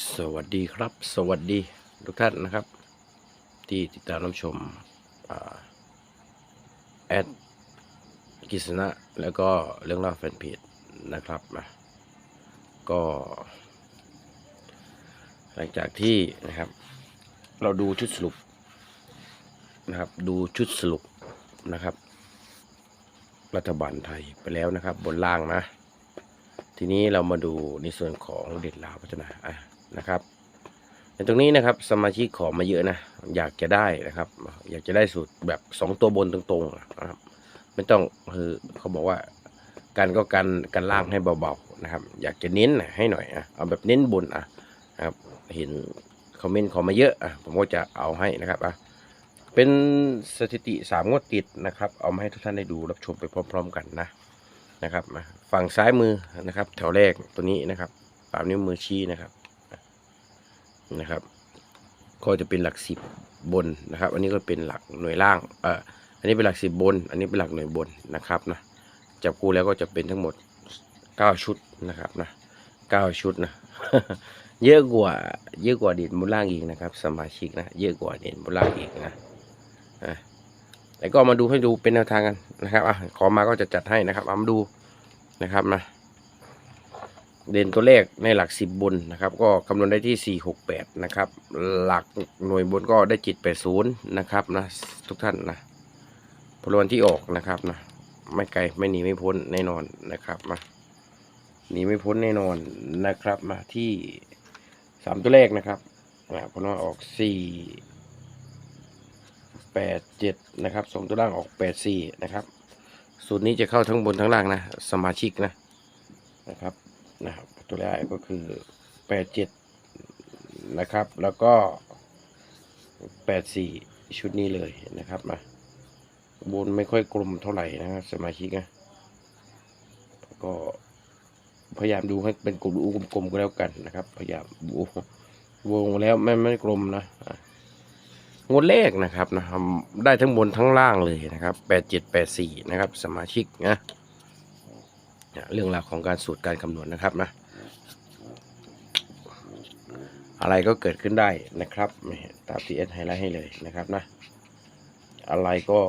สวัสดีครับ สวัสดีทุกท่านนะครับ ที่ติดตามรับชมแอดกิษณะแล้วก็เรื่องเล่าแฟนเพจนะครับนะก็ หลังจากที่นะครับ เราดูชุดสรุปนะครับ ดูชุดสรุปนะครับ รัฐบาลไทยไปแล้วนะครับ บนล่างนะ ทีนี้เรามาดูในส่วนของเด็ดลาวพัฒนาอะ นะครับในตรงนี้นะครับสมาชิกขอมาเยอะนะ อยากจะได้นะครับ อยากจะได้สูตรแบบสองตัวบนตรงๆนะครับ ไม่ต้องคือเขาบอกว่ากันก็กันกันล่างให้เบาๆนะครับ อยากจะเน้นให้หน่อยอะเอาแบบเน้นบนอะนะครับ เห็นคอมเมนต์ขอมาเยอะอะผมก็จะเอาให้นะครับอะเป็นสถิติสามงวดติดนะครับ เอามาให้ทุกท่านได้ดูรับชมไปพร้อม ๆ กันนะนะครับฝั่งซ้ายมือนะครับ แถวแรกตัวนี้นะครับสามนิ้วมือชี้นะครับ นะครับ ก็จะเป็นหลักสิบบนนะครับ อันนี้ก็เป็นหลักหน่วยล่างเอ่ออันนี้เป็นหลักสิบบน อันนี้เป็นหลักหน่วยบนนะครับนะจับคู่แล้วก็จะเป็นทั้งหมดเก้าชุดนะครับนะเก้าชุดนะเยอะกว่าเยอะกว่าเด่นบนล่างอีกนะครับ สมาชิกนะเยอะกว่าเด่นบนล่างอีกนะอะแล้วก็มาดูให้ดูเป็นแนวทางกันนะครับอะขอมาก็จะจัดให้นะครับเอามาดูนะครับนะ เด่นตัวเลขในหลักสิบบนนะครับ ก็คำนวณได้ที่สี่หกแปดนะครับ หลักหน่วยบนก็ได้จิตแปดศูนย์นะครับนะทุกท่านนะพลวันที่ออกนะครับนะไม่ไกลไม่หนีไม่พ้นแน่นอนนะครับมาหนีไม่พ้นแน่นอนนะครับมาที่สามตัวเลขนะครับนะพลวันออกสี่แปดเจ็ดนะครับสองตัวล่างออกแปดสี่นะครับสูตรนี้จะเข้าทั้งบนทั้งล่างนะ สมาชิกนะนะครับ นะครับ ตัวแรกก็คือแปดเจ็ดนะครับ แล้วก็แปดสี่ชุดนี้เลยนะครับมาบนไม่ค่อยกลมเท่าไหร่นะครับสมาชิกนะก็พยายามดูให้เป็นกลมกลมๆก็แล้วกันนะครับ พยายามดูวงแล้วไม่ไม่กลมนะอะงวดเลขนะครับนะครับได้ทั้งบนทั้งล่างเลยนะครับแปดเจ็ดแปดสี่นะครับ สมาชิกนะ เนี่ยเรื่องราวของการสูตรการคำนวณนะครับนะอะไรก็เกิดขึ้นได้นะครับตามที่เอสไฮไลท์ให้เลยนะครับนะ อะไรก็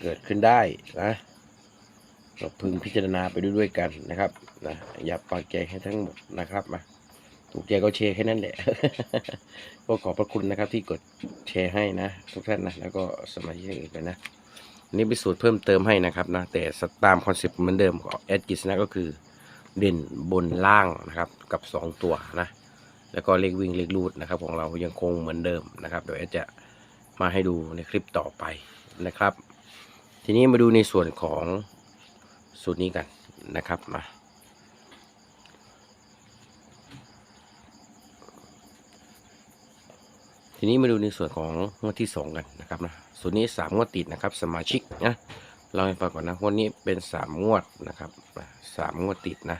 เกิดขึ้นได้นะเราพึงพิจารณาไปด้วยด้วยกันนะครับนะอย่าปากแกให้ทั้งหมดนะครับมาถูกใจก็แชร์แค่นั้นแหละก็ขอบพระคุณนะครับที่กดแชร์ให้นะ ทุกท่านนะแล้วก็สมาชิกอื่นไปนะ นนี้เป็นสูตรเพิ่มเติมให้นะครับนะแต่ตามคอนเซปต์เหมือนเดิมของแอดกิสนะก็คือเด่นบนล่างนะครับกับ 2 ตัวนะแล้วก็เลขวิ่งเลขรูดนะครับ ของเรายังคงเหมือนเดิมนะครับเดี๋ยวแอดจะมาให้ดูในคลิปต่อไปนะครับ ทีนี้มาดูในส่วนของสูตรนี้กันนะครับมา ทีนี้มาดูในส่วนของงวดที่สองกันนะครับนะส่วนนี้สามงวดติดนะครับ สมาชิกนะเราให้ฟังก่อนนะวดนี้เป็นสามงวดนะครับสามงวดติดนะ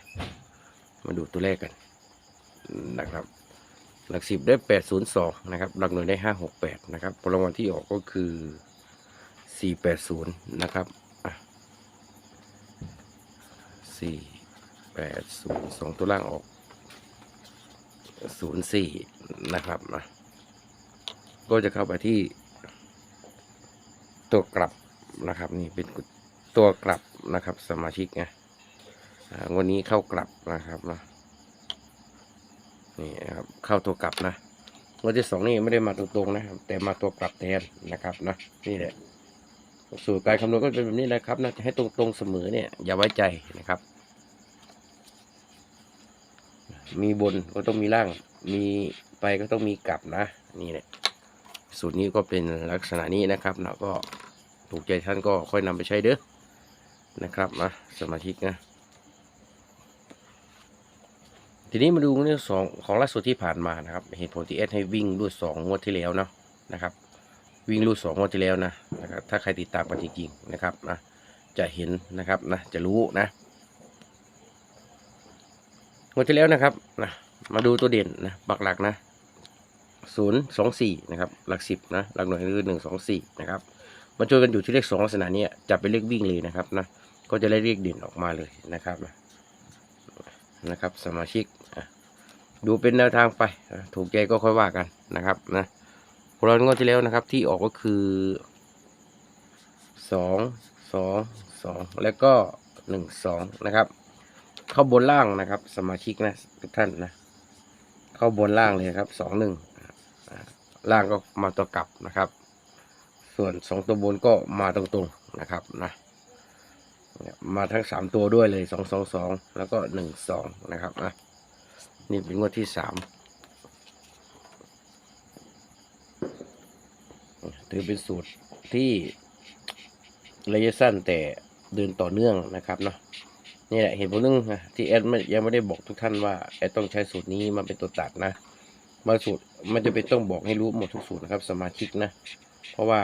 มาดูตัวเลขกันนะครับ หลักสิบได้แปดศูนย์สองนะครับ หลักหน่วยได้ห้าหกแปดนะครับรางวัลที่ออกก็คือสี่แปดศูนย์นะครับสี่แปดศูนย์สองตัวล่างออกศูนย์สี่นะครับนะ ก็จะเข้าไปที่ ตัวกลับนะครับ นี่เป็นตัวกลับนะครับ สมาชิกไงวันนี้เข้ากลับนะครับนะนี่ครับเข้าตัวกลับนะวันที่สองนี่ไม่ได้มาตรงๆนะครับ แต่มาตัวกลับแทนนะครับนะนี่แหละสูตรการคำนวณก็เป็นแบบนี้นะครับนะจะให้ตรงๆเสมอเนี่ย อย่าไว้ใจนะครับ มีบนก็ต้องมีล่าง มีไปก็ต้องมีกลับนะ นี่แหละ สูตรนี้ก็เป็นลักษณะนี้นะครับนะก็ถูกใจท่านก็ค่อยนำไปใช้เด้อนะครับนะสมาชิกนะทีนี้มาดูเรื่องสองของล่าสุดที่ผ่านมานะครับ เหตุผลที่เอสให้วิ่งรูดสองงวดที่แล้วเนาะนะครับ วิ่งรูดสองงวดที่แล้วนะนะครับ ถ้าใครติดตามกันจริงๆนะครับนะจะเห็นนะครับนะจะรู้นะงวดที่แล้วนะครับนะมาดูตัวเด่นนะปักหลักนะ ศูนย์สองสี่นะครับ หลักสิบนะ หลักหน่วยคือหนึ่งสองสี่นะครับมาช่วยกันอยู่ที่เลขสองลักษณะนี้จับเป็นเลขวิ่งเลยนะครับนะ ก็จะได้เลขเด่นออกมาเลยนะครับนะนะครับสมาชิก ดูเป็นแนวทางไป ถูกใจก็ค่อยว่ากันนะครับนะของเรางวดที่แล้วนะครับที่ออกก็คือสองสองสองแล้วก็หนึ่งสองนะครับ เข้าบนล่างนะครับ สมาชิกนะทุกท่านนะ เข้าบนล่างเลยครับสองหนึ่ง ล่างก็มาตัวกลับนะครับ ส่วนสองตัวบนก็มาตรงๆนะครับนะมาทั้งสามตัวด้วยเลยสองสองสองแล้วก็หนึ่งสองนะครับนะนี่เป็นงวดที่สามถือเป็นสูตรที่ระยะสั้นแต่เดินต่อเนื่องนะครับเนาะนี่แหละเหตุผลนึงนะที่แอดไม่ยังไม่ได้บอกทุกท่านว่าแอดต้องใช้สูตรนี้มาเป็นตัวตัดนะบางสูตร มันจะเป็นต้องบอกให้รู้หมดทุกสูตรนะครับ สมาชิกนะ เพราะว่า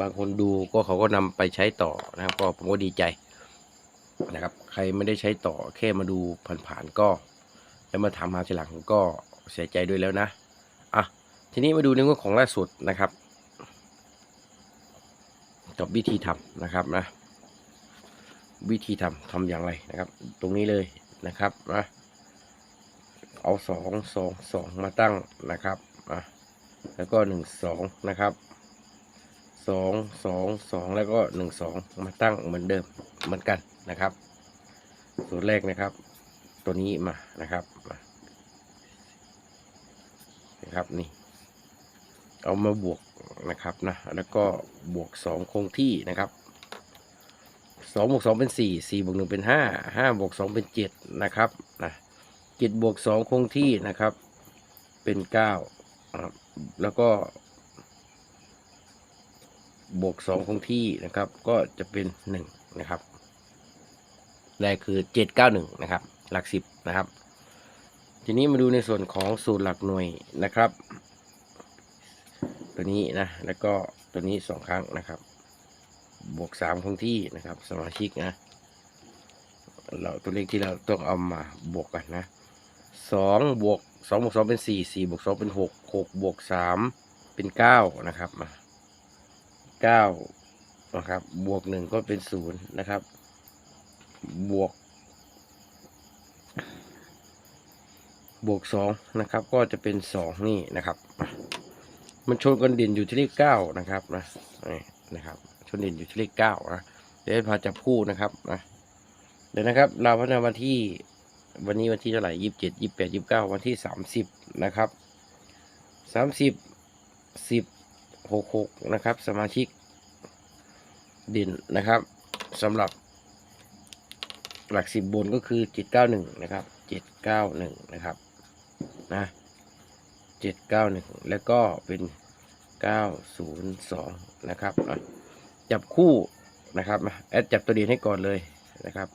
บางคนดูก็เขาก็นำไปใช้ต่อนะครับ ก็ผมก็ดีใจนะครับ ใครไม่ได้ใช้ต่อแค่มาดูผ่านๆก็ แล้วมาถามหาทีหลังก็เสียใจด้วยแล้วนะอะทีนี้มาดูในเรื่องของล่าสุดนะครับกับวิธีทำนะครับนะ วิธีทำทำอย่างไรนะครับ ตรงนี้เลยนะครับนะ เอาสองสองสองมาตั้งนะครับอะแล้วก็หนึ่งสองนะครับสองสองสองแล้วก็หนึ่งสองมาตั้งเหมือนเดิมเหมือนกันนะครับ สูตรแรกนะครับ ตัวนี้มานะครับมานะครับนี่ เอามาบวกนะครับนะแล้วก็บวกสองคงที่นะครับสองบวกสองเป็นสี่สี่บวกหนึ่งเป็นห้าห้าบวกสองเป็นเจ็ดนะครับนะ เจ็ดบวกสองคงที่นะครับ เป็นเก้าแล้วก็บวกสองคงที่นะครับ ก็จะเป็นหนึ่งนะครับได้คือเจ็ดเก้าหนึ่งนะครับ หลักสิบนะครับ ทีนี้มาดูในส่วนของสูตรหลักหน่วยนะครับ ตัวนี้นะ แล้วก็ตัวนี้สองครั้งนะครับ บวกสามคงที่นะครับ สมาชิกนะเราตัวเลขที่เราต้องเอามาบวกกันนะ สองบวกสองบวกสองเป็นสี่สี่บวกสองเป็นหกหกบวกสามเป็นเก้านะครับมาเก้านะครับ บวกหนึ่งก็เป็นศูนย์นะครับ บวก บวกสองนะครับ ก็จะเป็นสองนี่นะครับ มันชนกันเด่นอยู่ที่เลขเก้านะครับนะนะครับ ชนเด่นอยู่ที่เลขเก้านะเดี๋ยวพาจับคู่นะครับนะเดี๋ยวนะครับ เราพัฒนาวันที่ วันนี้วันที่เท่าไหร่ยี่สิบเจ็ดยี่สิบแปดยี่สิบเก้าวันที่สามสิบนะครับสามสิบสิบหกหกนะครับ สมาชิกด่นนะครับสำหรับหลักสิบบนก็คือเจ็ดเก้าหนึ่งนะครับเจ็ดเก้าหนึ่งนะครับนะเจ็ดเก้าหนึ่งแล้วก็เป็นเก้าศูนย์สองนะครับจับคู่นะครับมาแอดจับตัวเดียนให้ก่อนเลยนะครับ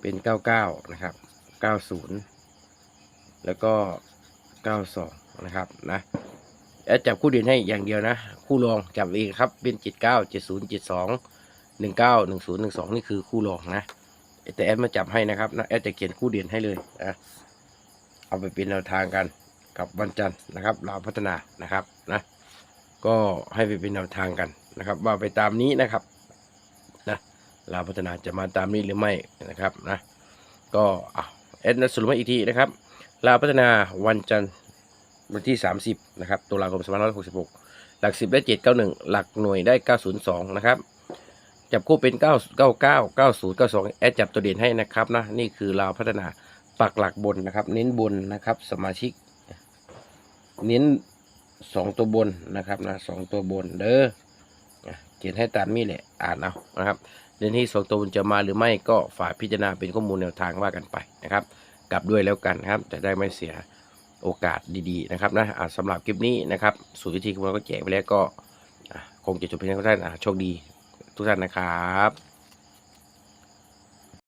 เป็นเก้าเก้านะครับ เก้าศูนย์แล้วก็เก้าสองนะครับนะแอดจับคู่เด่นให้อย่างเดียวนะ คู่รองจับเองครับเป็นเจ็ดเก้าเจ็ดศูนย์เจ็ดสองหนึ่งเก้าหนึ่งศูนย์หนึ่งสองนี่คือคู่รองนะแต่แอดมาจับให้นะครับนะแอดจะเขียนคู่เด่นให้เลยนะเอาไปเป็นแนวทางกันกับวันจันทร์นะครับเราพัฒนานะครับนะก็ให้ไปเป็นแนวทางกันนะครับ ว่าไปตามนี้นะครับนะเราพัฒนาจะมาตามนี้หรือไม่นะครับนะก็อะ เอ็ดนะสรุปมาอีกทีนะครับเราวพัฒนาวันจันทร์วันที่ 30 นะครับตุลาคม2566 หลัก 10 ได้ 791 หลักหน่วยได้ 902 นะครับ จับคู่เป็น 9 99 90 92 แอดจับตัวเด่นให้นะครับนะ นี่คือเราวพัฒนาปักหลักบนนะครับ เน้นบนนะครับ สมาชิก เน้นสองตัวบนนะครับนะสองตัวบนเด้อเขียนให้ตามนี้แหละ อ่านเอานะครับ เน้นที่สองตัวบนจะมาหรือไม่ก็ฝากพิจารณาเป็นข้อมูลแนวทางว่ากันไปนะครับ กลับด้วยแล้วกันครับจะได้ไม่เสียโอกาสดีๆนะครับนะสำหรับคลิปนี้นะครับสูตรวิธีคำนวณก็แจกไปแล้วก็คงจะจบเพียงเท่านั้นะโชคดีทุกท่านนะครับ